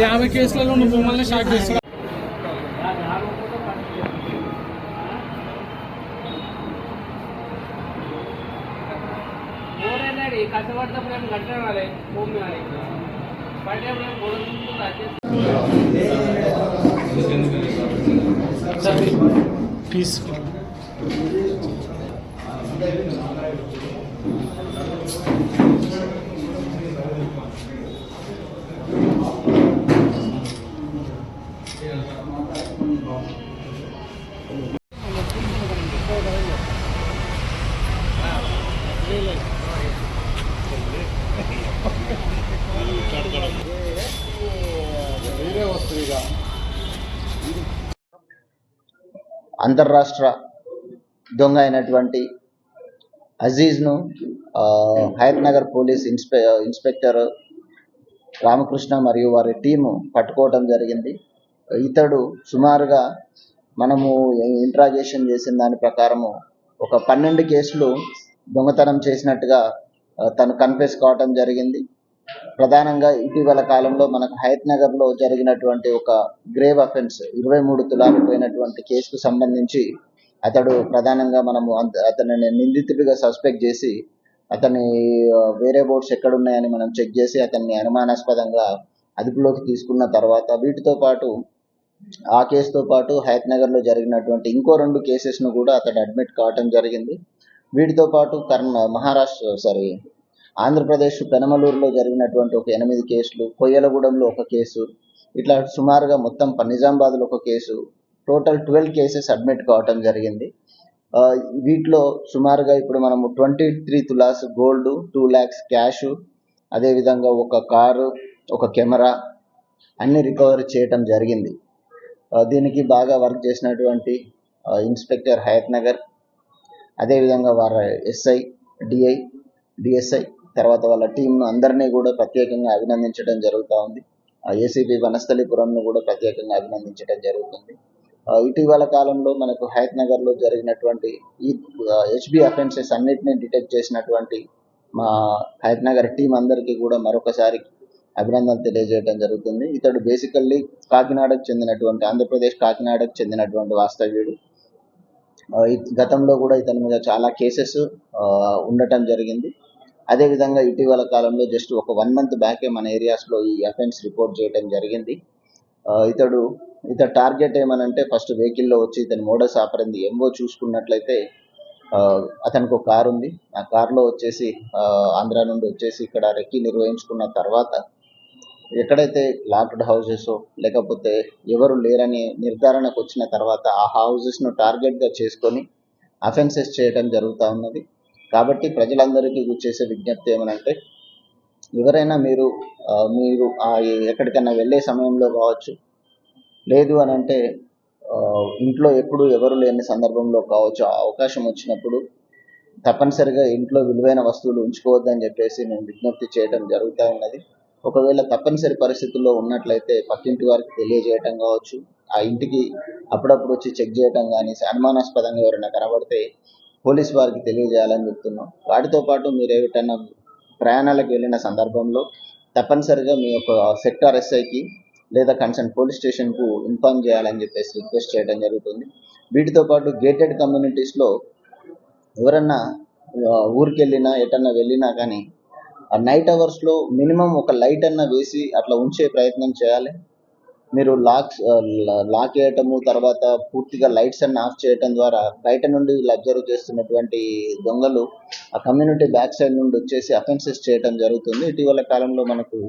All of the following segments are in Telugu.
యాభై కేసులలో నువ్వు మమ్మల్ని షాక్ చేస్తా ఓరేనాడు కష్టపడినప్పుడు ఏం కట్టడాలి భూమి పడేప్పుడు గొడవ అంతర్రాష్ట్ర దొంగ అయినటువంటి అజీజ్ను హయత్ నగర్ పోలీస్ ఇన్స్పె ఇన్స్పెక్టర్ రామకృష్ణ మరియు వారి టీము పట్టుకోవడం జరిగింది. ఇతడు సుమారుగా మనము ఇంట్రాగేషన్ చేసిన దాని ప్రకారము ఒక పన్నెండు కేసులు దొంగతనం చేసినట్టుగా తను కన్ఫెస్ కావటం జరిగింది. ప్రధానంగా ఇటీవల కాలంలో మనకు హయత్ నగర్లో జరిగినటువంటి ఒక గ్రేవ్ అఫెన్స్ ఇరవై మూడు తులాలు పోయినటువంటి కేసుకు సంబంధించి అతడు ప్రధానంగా మనము అతనిని నిందితుడిగా సస్పెక్ట్ చేసి అతని వేరే బోర్డ్స్ ఎక్కడున్నాయని మనం చెక్ చేసి అతన్ని అనుమానాస్పదంగా అదుపులోకి తీసుకున్న తర్వాత వీటితో పాటు ఆ కేసుతో పాటు హయత్ నగర్లో జరిగినటువంటి ఇంకో రెండు కేసెస్ను కూడా అతడు అడ్మిట్ కావటం జరిగింది. వీటితో పాటు కర్ణ మహారాష్ట్ర సారీ ఆంధ్రప్రదేశ్ పెనమలూరులో జరిగినటువంటి ఒక ఎనిమిది కేసులు కొయ్యలగూడెంలో ఒక కేసు ఇట్లా సుమారుగా మొత్తం నిజామాబాద్లో ఒక case total twelve cases admit కావటం జరిగింది. వీటిలో సుమారుగా ఇప్పుడు మనము twenty three tolas gold two lakhs cash అదేవిధంగా ఒక కారు ఒక కెమెరా అన్ని రికవరీ చేయటం జరిగింది. దీనికి బాగా వర్క్ చేసినటువంటి ఇన్స్పెక్టర్ హయత్ నగర్ అదేవిధంగా వారి ఎస్ఐ డిఐ డిఎస్ఐ తర్వాత వాళ్ళ టీంను అందరినీ కూడా ప్రత్యేకంగా అభినందించడం జరుగుతూ ఉంది. ఏసీపీ వనస్థలిపురంను కూడా ప్రత్యేకంగా అభినందించడం జరుగుతుంది. ఇటీవల కాలంలో మనకు హయత్ నగర్లో జరిగినటువంటి ఈ హెచ్బి అఫెన్సెస్ అన్నిటిని డిటెక్ట్ చేసినటువంటి మా హయత్ నగర్ టీం అందరికీ కూడా మరొకసారి అభినందనలు తెలియజేయడం జరుగుతుంది. ఇతడు బేసికల్లీ కాకినాడకు చెందినటువంటి ఆంధ్రప్రదేశ్ కాకినాడకు చెందినటువంటి వాస్తవ్యుడు. గతంలో కూడా ఇతని మీద చాలా కేసెస్ ఉండటం జరిగింది. అదేవిధంగా ఇటీవల కాలంలో జస్ట్ ఒక వన్ మంత్ బ్యాకే మన ఏరియాస్లో ఈ అఫెన్స్ రిపోర్ట్ చేయడం జరిగింది. ఇతడు ఇతడు టార్గెట్ ఏమనంటే ఫస్ట్ వెహికల్లో వచ్చి ఇతని మోడస్ ఆపరింది. ఎంఓ చూసుకున్నట్లయితే అతనికి ఒక కారు ఉంది. ఆ కారులో వచ్చేసి ఆంధ్ర నుండి వచ్చేసి ఇక్కడ రెక్కి నిర్వహించుకున్న తర్వాత ఎక్కడైతే లాక్డ్ హౌసెస్ లేకపోతే ఎవరు లేరని నిర్ధారణకు వచ్చిన తర్వాత ఆ హౌసెస్ను టార్గెట్గా చేసుకొని అఫెన్సెస్ చేయడం జరుగుతూ ఉన్నది. కాబట్టి ప్రజలందరికీ గుర్చేసే విజ్ఞప్తి ఏమనంటే ఎవరైనా మీరు మీరు ఆ ఎక్కడికైనా వెళ్ళే సమయంలో కావచ్చు లేదు అని అంటే ఇంట్లో ఎప్పుడు ఎవరు లేని సందర్భంలో కావచ్చు అవకాశం వచ్చినప్పుడు తప్పనిసరిగా ఇంట్లో విలువైన వస్తువులు ఉంచుకోవద్దని చెప్పేసి నేను విజ్ఞప్తి చేయడం జరుగుతూ ఉన్నది. ఒకవేళ తప్పనిసరి పరిస్థితుల్లో ఉన్నట్లయితే పక్కింటి వారికి తెలియజేయటం కావచ్చు ఆ ఇంటికి అప్పుడప్పుడు వచ్చి చెక్ చేయటం కానీ అనుమానాస్పదంగా ఎవరైనా కనబడితే పోలీస్ వారికి తెలియజేయాలని చెప్తున్నాం. వాటితో పాటు మీరు ఏమిటన్నా ప్రయాణాలకు వెళ్ళిన సందర్భంలో తప్పనిసరిగా మీ యొక్క సెక్టార్ ఎస్ఐకి లేదా కన్సర్న్ పోలీస్ స్టేషన్కు ఇన్ఫార్మ్ చేయాలని చెప్పేసి రిక్వెస్ట్ చేయడం జరుగుతుంది. వీటితో పాటు గేటెడ్ కమ్యూనిటీస్లో ఎవరన్నా ఊరికెళ్ళినా ఊరికి వెళ్ళినా ఎటన్నా వెళ్ళినా కానీ ఆ నైట్ అవర్స్లో మినిమం ఒక లైట్ అన్న వేసి అట్లా ఉంచే ప్రయత్నం చేయాలి. మీరు లాక్ లాక్ వేయటము తర్వాత పూర్తిగా లైట్స్ అన్ని ఆఫ్ చేయటం ద్వారా బయట నుండి అబ్జర్వ్ చేస్తున్నటువంటి దొంగలు ఆ కమ్యూనిటీ బ్యాక్ సైడ్ నుండి వచ్చేసి అఫెన్సెస్ చేయటం జరుగుతుంది. ఇటీవల కాలంలో మనకు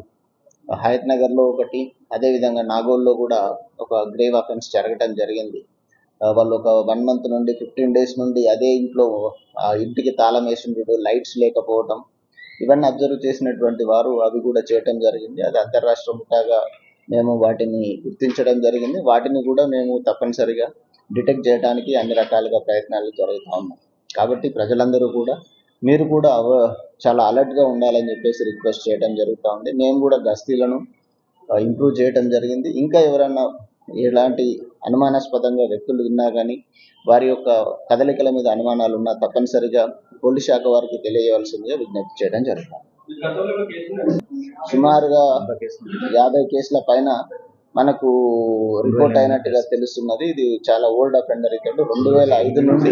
హయత్ నగర్లో ఒకటి అదేవిధంగా నాగోల్లో కూడా ఒక గ్రేవ్ అఫెన్స్ జరగటం జరిగింది. వాళ్ళు ఒక వన్ మంత్ నుండి ఫిఫ్టీన్ డేస్ నుండి అదే ఇంట్లో ఆ ఇంటికి తాళం వేసిండు లైట్స్ లేకపోవటం ఇవన్నీ అబ్జర్వ్ చేసినటువంటి వారు అవి కూడా చేయటం జరిగింది. అది అంతర్రాష్ట్ర ముఠాగా మేము వాటిని గుర్తించడం జరిగింది. వాటిని కూడా మేము తప్పనిసరిగా డిటెక్ట్ చేయడానికి అన్ని రకాలుగా ప్రయత్నాలు జరుగుతూ ఉన్నాయి కాబట్టి ప్రజలందరూ కూడా మీరు కూడా అవ చాలా అలర్ట్గా ఉండాలని చెప్పేసి రిక్వెస్ట్ చేయడం జరుగుతూ ఉంది. మేము కూడా గస్తీలను ఇంప్రూవ్ చేయడం జరిగింది. ఇంకా ఎవరైనా ఎలాంటి అనుమానాస్పదంగా వ్యక్తులు ఉన్నా కానీ వారి యొక్క కదలికల మీద అనుమానాలు ఉన్నా తప్పనిసరిగా పోలీస్ శాఖ వారికి తెలియవలసిందిగా విజ్ఞప్తి చేయడం జరుగుతుంది సుమారుగా యాభై కేసుల పైన మనకు రిపోర్ట్ అయినట్టుగా తెలుస్తున్నది. ఇది చాలా ఓల్డ్ అఫెండర్ ఇతడు. రెండు వేల ఐదు నుండి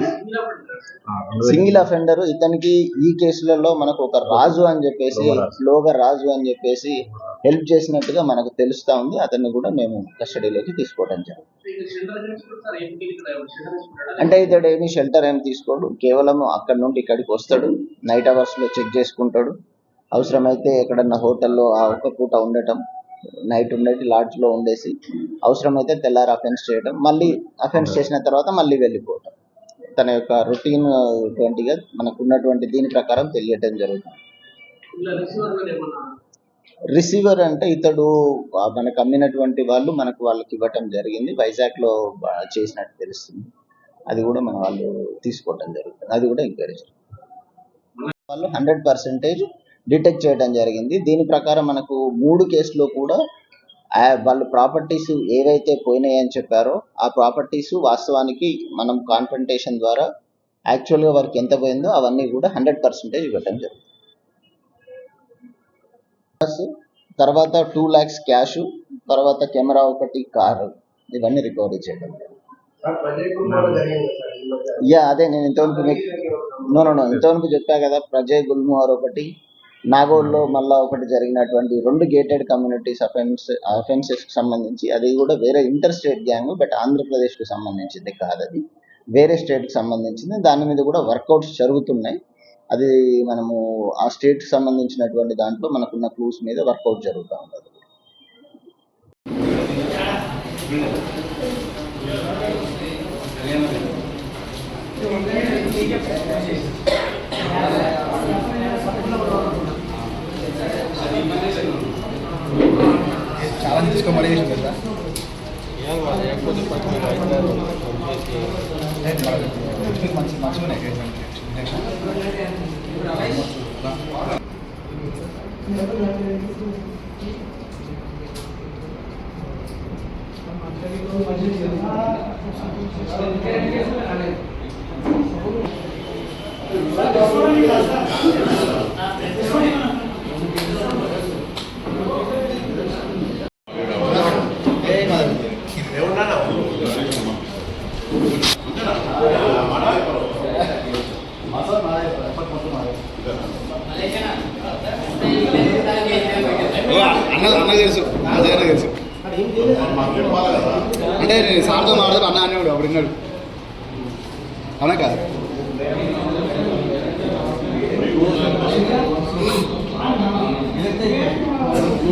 సింగిల్ అఫెండర్. ఇతనికి ఈ కేసులలో మనకు ఒక రాజు అని చెప్పేసి ఫ్లోగా రాజు అని చెప్పేసి హెల్ప్ చేసినట్టుగా మనకు తెలుస్తా ఉంది. అతన్ని కూడా మేము కస్టడీలోకి తీసుకోవడం జరిగింది. అంటే ఇతడు ఏమి షెల్టర్ ఏమి తీసుకోడు. కేవలం అక్కడ నుండి ఇక్కడికి వస్తాడు. నైట్ అవర్స్లో చెక్ చేసుకుంటాడు. అవసరమైతే ఎక్కడన్నా హోటల్లో ఆ ఒక్క పూట ఉండటం. నైట్ ఉండేటి లాడ్జ్లో ఉండేసి అవసరమైతే తెల్లారి అఫెన్స్ చేయడం మళ్ళీ అఫెన్స్ చేసిన తర్వాత మళ్ళీ వెళ్ళిపోవటం. తన యొక్క రొటీన్ ట్వంటీగా మనకు ఉన్నటువంటి దీని ప్రకారం తెలియటం జరుగుతుంది. రిసీవర్ అంటే ఇతడు మనకు అమ్మినటువంటి వాళ్ళు మనకు వాళ్ళకి ఇవ్వటం జరిగింది. వైజాగ్లో బా- చేసినట్టు తెలుస్తుంది. అది కూడా మన వాళ్ళు తీసుకోవటం జరుగుతుంది. అది కూడా ఎంక్వైరీ వాళ్ళు హండ్రెడ్ పర్సెంటేజ్ డిటెక్ట్ చేయడం జరిగింది. దీని ప్రకారం మనకు మూడు కేసులో కూడా వాళ్ళు ప్రాపర్టీస్ ఏవైతే పోయినాయని చెప్పారో ఆ ప్రాపర్టీస్ వాస్తవానికి మనం కాన్ఫంటేషన్ ద్వారా యాక్చువల్గా వారికి ఎంత పోయిందో అవన్నీ కూడా హండ్రెడ్ పర్సెంటేజ్ ఇవ్వటం జరుగుతుంది తర్వాత టూ ల్యాక్స్ క్యాష్ తర్వాత కెమెరా ఒకటి కారు ఇవన్నీ రికవరీ చేయడం జరిగింది. యా అదే నేను ఇంతవరకు నో నో నో ఇంతవరకు చెప్పా కదా ప్రజయ్ గుల్మోహర్ ఒకటి నాగోల్లో మళ్ళా ఒకటి జరిగినటువంటి రెండు గేటెడ్ కమ్యూనిటీస్ అఫెన్స్ అఫెన్సెస్కి సంబంధించి అది కూడా వేరే ఇంటర్ స్టేట్ గ్యాంగ్ బట్ ఆంధ్రప్రదేశ్కు సంబంధించింది కాదు అది. వేరే స్టేట్కి సంబంధించింది. దాని మీద కూడా వర్కౌట్స్ జరుగుతున్నాయి. అది మనము ఆ స్టేట్కి సంబంధించినటువంటి దాంట్లో మనకున్న క్లూస్ మీద వర్కౌట్ జరుగుతూ ఉంటుంది చాలా చేసింది కదా మంచి మంచిగా ఉన్నాయి అన్న తెలుసు అదే అన్న తెలుసు అంటే నేను సార్తో మాట్లాడు అన్న అనేవాడు అప్పుడు విన్నాడు అవునా కాదు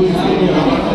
Thank you.